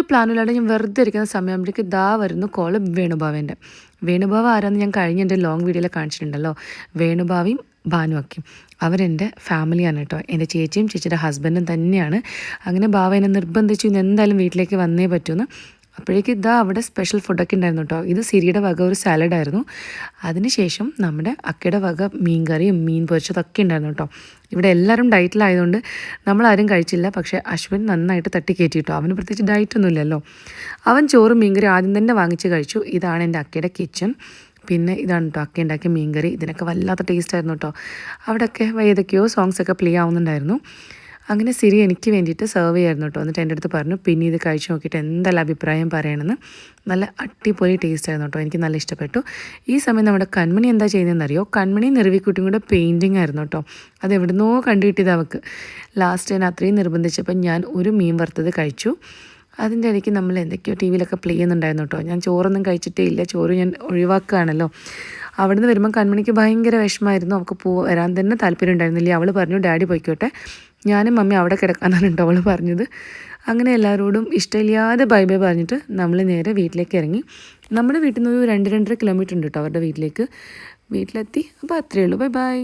ഒരു പ്ലാനിലാണ് ഞാൻ വെറുതെ ഇരിക്കുന്ന സമയമാകുമ്പോഴേക്ക് ദാ വരുന്നു കോൾ വേണുഭാവേന്റെ വേണുഭാവ ആരാന്ന് ഞാൻ കഴിഞ്ഞ എന്റെ ലോങ് വീഡിയോയിൽ കാണിച്ചിട്ടുണ്ടല്ലോ. വേണുഭാവിയും ഭാനുവൊക്കെയും. അവരെന്റെ ഫാമിലിയാണ് കേട്ടോ. എന്റെ ചേച്ചിയും ചേച്ചിയുടെ ഹസ്ബൻഡും തന്നെയാണ്. അങ്ങനെ ഭാവ എന്നെ നിർബന്ധിച്ചു ഇന്ന് എന്തായാലും വീട്ടിലേക്ക് വന്നേ പറ്റുമെന്ന് അപ്പോഴേക്ക് ഇതാ അവിടെ സ്പെഷ്യൽ ഫുഡൊക്കെ ഉണ്ടായിരുന്നു കേട്ടോ ഇത് സിരിയുടെ വക ഒരു സാലഡായിരുന്നു അതിനുശേഷം നമ്മുടെ അക്കയുടെ വക മീൻ കറിയും മീൻ പൊരിച്ചതൊക്കെ ഉണ്ടായിരുന്നു കേട്ടോ ഇവിടെ എല്ലാവരും ഡയറ്റിലായതുകൊണ്ട് നമ്മളാരും കഴിച്ചില്ല. പക്ഷേ അശ്വിൻ നന്നായിട്ട് തട്ടി കയറ്റി കേട്ടോ അവന് പ്രത്യേകിച്ച് ഡയറ്റൊന്നും ഇല്ലല്ലോ. അവൻ ചോറും മീൻകറി ആദ്യം തന്നെ വാങ്ങിച്ച് കഴിച്ചു. ഇതാണ് എന്റെ അക്കയുടെ കിച്ചൺ പിന്നെ ഇതാണ് കേട്ടോ അക്ക ഉണ്ടാക്കിയ മീൻകറി. ഇതിനൊക്കെ വല്ലാത്ത ടേസ്റ്റ് ആയിരുന്നു കേട്ടോ അവിടെയൊക്കെ ഏതൊക്കെയോ സോങ്സൊക്കെ പ്ലേ ആവുന്നുണ്ടായിരുന്നു. അങ്ങനെ സിരി എനിക്ക് വേണ്ടിയിട്ട് സെർവ് ചെയ്യായിരുന്നു കേട്ടോ. എന്നിട്ട് എന്റെ അടുത്ത് പറഞ്ഞു പിന്നെ ഇത് കഴിച്ച് നോക്കിയിട്ട് എന്തെല്ലാം അഭിപ്രായം പറയണമെന്ന്? നല്ല അടിപൊളി ടേസ്റ്റ് ആയിരുന്നു കേട്ടോ. എനിക്ക് നല്ല ഇഷ്ടപ്പെട്ടു. ഈ സമയം നമ്മുടെ കൺമണി എന്താ ചെയ്യുന്നതെന്ന് അറിയോ? കൺമണി നിറവിക്കുട്ടിയും കൂടെ പെയിന്റിങ് ആയിരുന്നു കേട്ടോ. അത് എവിടുന്നോ കണ്ടുകിട്ടിയത് അവൾക്ക് ലാസ്റ്റ് ഞാൻ അത്രയും നിർബന്ധിച്ചപ്പോൾ ഞാൻ ഒരു മീൻ വറുത്തത് കഴിച്ചു. അതിന്റെ ഇടയ്ക്ക് നമ്മൾ എന്തൊക്കെയോ ടി വിയിലൊക്കെ പ്ലേ ചെയ്യുന്നുണ്ടായിരുന്നു കേട്ടോ. ഞാൻ ചോറൊന്നും കഴിച്ചിട്ടേ ഇല്ല. ചോറ് ഞാൻ ഒഴിവാക്കുകയാണല്ലോ. അവിടുന്ന് വരുമ്പോൾ കൺമണിക്ക് ഭയങ്കര വിഷമമായിരുന്നു. അവൾക്ക് പോ വരാൻ തന്നെ താല്പര്യം ഉണ്ടായിരുന്നില്ല അവൾ പറഞ്ഞു ഡാഡി പോയിക്കോട്ടെ. ഞാനും മമ്മി അവിടെ കിടക്കാനാണ് കേട്ടോ അവൾ പറഞ്ഞത്. അങ്ങനെ എല്ലാവരോടും ഇഷ്ടമില്ലാതെ ബൈ ബൈ പറഞ്ഞിട്ട് നമ്മൾ നേരെ വീട്ടിലേക്ക് ഇറങ്ങി. നമ്മുടെ വീട്ടിൽ നിന്ന് ഒരു രണ്ട് രണ്ടര കിലോമീറ്റർ ഉണ്ട് കേട്ടോ അവരുടെ വീട്ടിലേക്ക്. വീട്ടിലെത്തി. അപ്പോൾ അത്രയേ ഉള്ളൂ. Bye bye.